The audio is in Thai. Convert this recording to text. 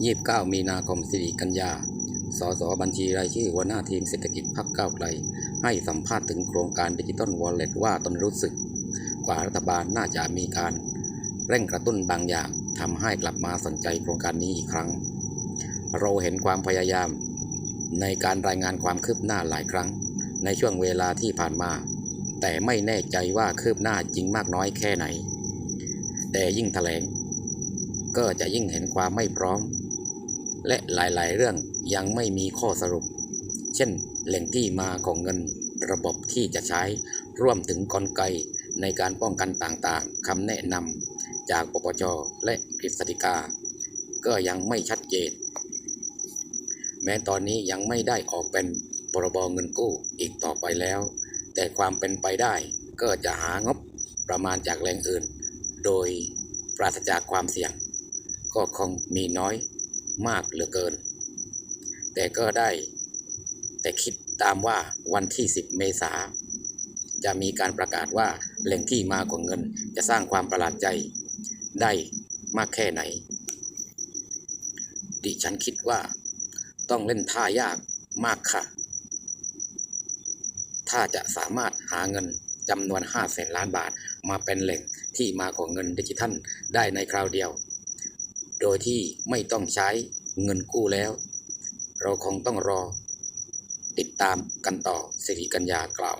29มีนาคมสิริกัญญาสสบัญชีรายชื่อหัวหน้าทีมเศรษฐกิจพักก้าวไกล ให้สัมภาษณ์ถึงโครงการดิจิตอลวอลเล็ตว่าตนรู้สึกกว่ารัฐบาลน่าจะมีการเร่งกระตุ้นบางอย่างทำให้กลับมาสนใจโครงการนี้อีกครั้ง เราเห็นความพยายาม ในการรายงานความคืบหน้าหลายครั้ง ในช่วงเวลาที่ผ่านมา แต่ไม่แน่ใจว่าคืบหน้าจริงมากน้อยแค่ไหน แต่ยิ่งแถลง ก็จะยิ่งเห็นความไม่พร้อม และหลายๆ เรื่องยังไม่มีข้อสรุป เช่น แหล่งที่มาของเงินระบบที่จะใช้ร่วมถึงกลไกในการป้องกันต่างๆคำแนะนำจากปปชและกฤษฎิกา ก็ยังไม่ชัดเจน แม้ตอนนี้ยังไม่ได้ออกเป็นพรบเงินกู้อีกต่อไปแล้ว แต่ความเป็นไปได้ก็จะหางบประมาณจากแหล่งอื่น โดยปราศจากความเสี่ยง ก็คงมีน้อย มากเหลือเกิน แต่ก็ได้ แต่คิดตามว่าวันที่ 10 เมษาจะมีการประกาศว่าแหล่งที่มาของเงินจะสร้างความประหลาดใจได้มากแค่ไหน ดิฉันคิดว่า ต้องเล่นท่ายากมากค่ะ ถ้าจะสามารถหาเงินจำนวน5แสนล้านบาทมาเป็นแหล่งที่มาของเงินดิจิทัลได้ในคราวเดียว โดยที่ไม่ต้องใช้เงินกู้แล้ว เราคงต้องรอ ติดตามกันต่อสิริกัญญากล่าว